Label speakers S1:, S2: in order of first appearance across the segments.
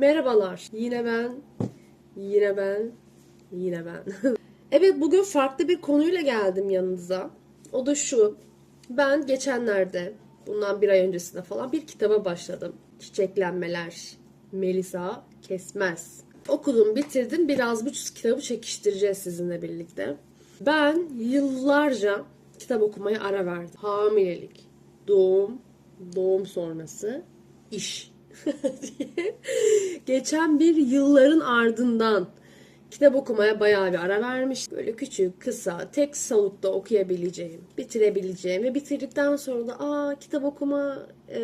S1: Merhabalar. Yine ben. Yine ben. Yine ben. evet bugün farklı bir konuyla geldim yanınıza. O da şu. Ben geçenlerde bundan bir ay öncesinde falan bir kitaba başladım. Çiçeklenmeler. Melisa Kesmez. Okudum, bitirdim. Biraz bu kitabı çekiştireceğiz sizinle birlikte. Ben yıllarca kitap okumaya ara verdim. Hamilelik, doğum, doğum sonrası, iş. Geçen bir yılların ardından kitap okumaya bayağı bir ara vermiş. Böyle küçük, kısa, tek solukta okuyabileceğim, bitirebileceğim ve bitirdikten sonra da aa kitap okuma e,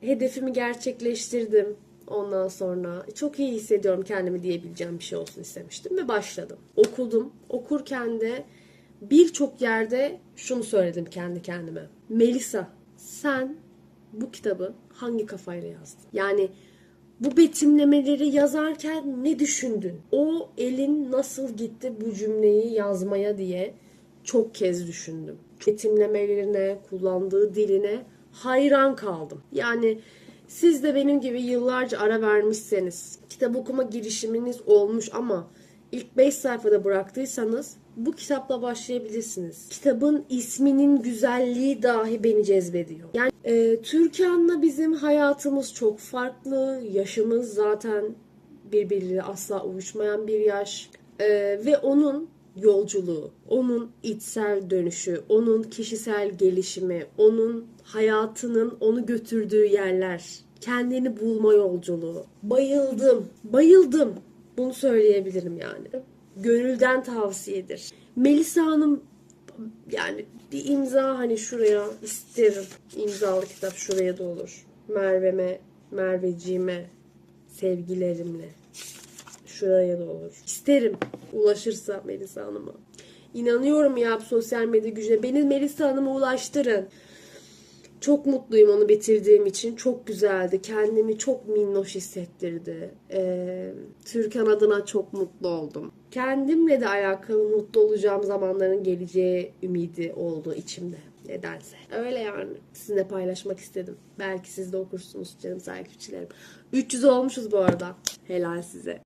S1: hedefimi gerçekleştirdim. Ondan sonra çok iyi hissediyorum kendimi diyebileceğim bir şey olsun istemiştim ve başladım. Okudum. Okurken de birçok yerde şunu söyledim kendi kendime. Melisa sen bu kitabı hangi kafayla yazdın? Yani bu betimlemeleri yazarken ne düşündün? O elin nasıl gitti bu cümleyi yazmaya diye çok kez düşündüm. Betimlemelerine, kullandığı diline hayran kaldım. Yani siz de benim gibi yıllarca ara vermişseniz, kitap okuma girişiminiz olmuş ama ilk 5 sayfada bıraktıysanız bu kitapla başlayabilirsiniz. Kitabın isminin güzelliği dahi beni cezbediyor. Yani e, Türkan'la bizim hayatımız çok farklı. Yaşımız zaten birbiriyle asla uyuşmayan bir yaş. E, ve onun yolculuğu, onun içsel dönüşü, onun kişisel gelişimi, onun hayatının onu götürdüğü yerler, kendini bulma yolculuğu. Bayıldım, bayıldım. Bunu söyleyebilirim yani. Gönülden tavsiyedir. Melisa Hanım yani bir imza hani şuraya isterim. İmzalı kitap şuraya da olur. Merve'me, Merveciğime sevgilerimle. Şuraya da olur. İsterim ulaşırsa Melisa Hanım'a. İnanıyorum ya bu sosyal medya gücüne. Beni Melisa Hanım'a ulaştırın. Çok mutluyum onu bitirdiğim için. Çok güzeldi. Kendimi çok minnoş hissettirdi. Ee, Türkan adına çok mutlu oldum. Kendimle de alakalı mutlu olacağım zamanların geleceği ümidi oldu içimde. Nedense. Öyle yani. Sizinle paylaşmak istedim. Belki siz de okursunuz canım takipçilerim. 300 olmuşuz bu arada. Helal size.